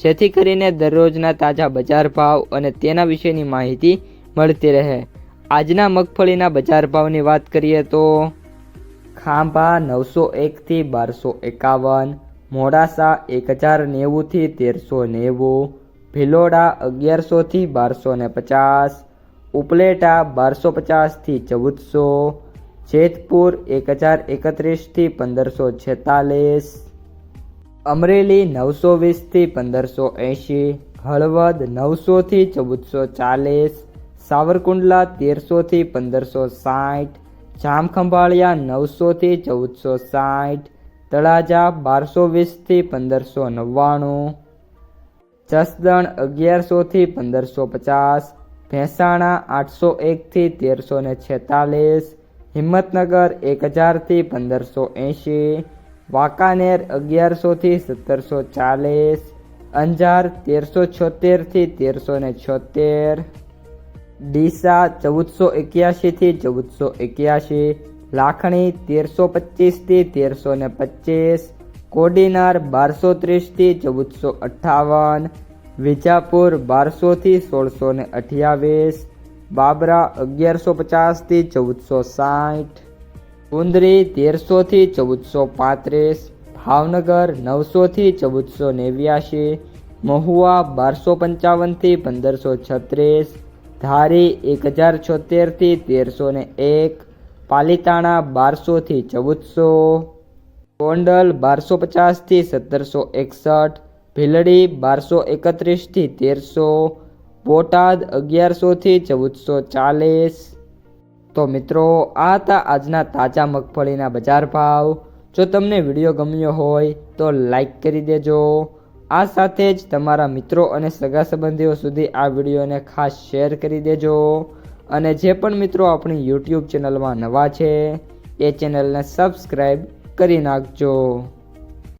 જેથી કરીને દરરોજના તાજા બજાર ભાવ અને તેના વિશેની માહિતી મળતી રહે. આજના મગફળીના બજાર ભાવની વાત કરીએ તો ખાંભા નવસો એકથી બારસો એકાવન, મોડાસા એક હજાર નેવુંથી તેરસો નેવું, ભિલોડા અગિયારસોથી બારસો ને પચાસ, ઉપલેટા બારસો પચાસથી ચૌદસો, જેતપુર એક હજાર એકત્રીસથી પંદરસો છેતાલીસ અમરેલી નવસો વીસથી પંદરસો એંશી, હળવદ નવસોથી ચૌદસો ચાલીસ, સાવરકુંડલા તેરસોથી પંદરસો સાઠ, જામખંભાળિયા નવસોથી ચૌદસો સાઠ, તળાજા બારસો વીસથી પંદરસો નવ્વાણું, જસદણ અગિયારસોથી પંદરસો પચાસ, ભેંસાણા આઠસો એકથી તેરસો ને છેતાલીસ, હિંમતનગર એક હજારથી પંદરસો એંશી વાંકાનેર અગિયારસોથી સત્તરસો ચાલીસ અંજાર તેરસો છોતેરથી તેરસો ને છોતેર, ડીસા ચૌદસો એક્યાસીથી ચૌદસો એક્યાસી લાખણી તેરસો પચીસથી તેરસો ને પચીસ કોડીનાર બારસો ત્રીસથી ચૌદસો અઠ્ઠાવન વિજાપુર બારસોથી સોળસો ને અઠ્યાવીસ, બાબરા અગિયારસો પચાસથી ચૌદસો સાઠ કુંદરી તેરસોથી ચૌદસો પાંત્રીસ, ભાવનગર નવસોથી ચૌદસો નેવ્યાશી, મહુવા બારસો પંચાવનથી પંદરસો છત્રીસ, ધારી એક હજાર છોતેરથી તેરસો ને એક, પાલીતાણા બારસોથી ચૌદસો, ગોંડલ બારસો પચાસથી સત્તરસો એકસઠ, ભીલડી બારસો એકત્રીસથી તેરસો, બોટાદ અગિયારસોથી ચૌદસો ચાલીસ તો મિત્રો, આ હતા આજના તાજા મગફળીના બજાર ભાવ. જો તમને વીડિયો ગમ્યો હોય, તો લાઈક કરી દેજો. આ સાથે જ તમારા મિત્રો અને સગા સંબંધીઓ સુધી આ વિડીયોને ખાસ શેર કરી દેજો. અને જે પણ મિત્રો આપણી યુટ્યુબ ચેનલમાં નવા છે, એ ચેનલને સબસ્ક્રાઈબ કરી નાખજો.